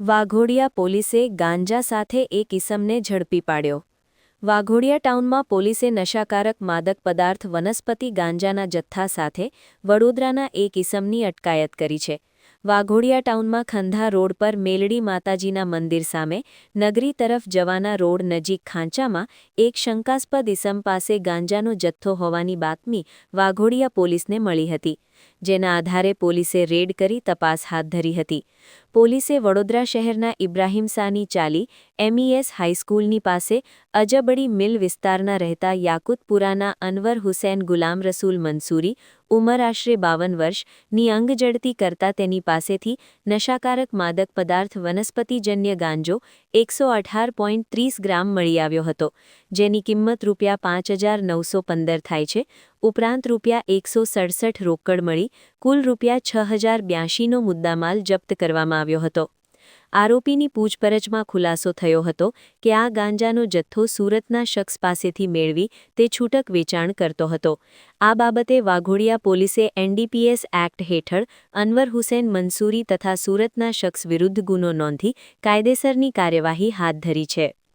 વાઘોડિયા પોલીસે ગાંજા સાથે એક ઇસમને ઝડપી પાડ્યો. વાઘોડિયા ટાઉનમાં પોલીસે નશાકારક માદક પદાર્થ વનસ્પતિ ગાંજાના જથ્થા સાથે વડોદરાના એક ઇસમની અટકાયત કરી છે. વાઘોડિયા ટાઉનમાં ખંધા રોડ પર મેલડી માતાજીના મંદિર સામે નગરી તરફ જવાના રોડ નજીક ખાંચામાં એક શંકાસ્પદ ઇસમ પાસે ગાંજાનો જથ્થો હોવાની બાતમી વાઘોડિયા પોલીસને મળી હતી. જેના આધારે પોલીસે રેડ કરી તપાસ હાથ ધરી હતી. પોલીસે વડોદરા શહેરના ઇબ્રાહિમસાની ચાલી એમઈએસ હાઈસ્કૂલની પાસે અજબડી મિલ વિસ્તારના રહેતા યાકુતપુરાના અનવર હુસૈન ગુલામ રસૂલ મંસૂરી, ઉંમર આશરે બાવન વર્ષની અંગજડતી કરતા તેની પાસેથી નશાકારક માદક પદાર્થ વનસ્પતિજન્ય ગાંજો એકસો અઢાર પોઈન્ટ ત્રીસ ગ્રામ મળી આવ્યો હતો, જેની કિંમત રૂપિયા પાંચ હજાર નવસો પંદર થાય છે ઉપરાંત રૂપિયા એકસો સડસઠ રોકડ મળી, કુલ રૂપિયા છ હજાર બ્યાશીનો મુદ્દામાલ જપ્ત કરવામાં આવ્યો હતો. આરોપીની પૂછપરછમાં ખુલાસો થયો હતો કે આ ગાંજાનો જથ્થો સુરતના શખ્સ પાસેથી મેળવી તે છૂટક વેચાણ કરતો હતો. આ બાબતે વાઘોડિયા પોલીસે એનડીપીએસ એક્ટ હેઠળ અનવર હુસેન મંસૂરી તથા સુરતના શખ્સ વિરુદ્ધ ગુનો નોંધી કાયદેસરની કાર્યવાહી હાથ ધરી છે.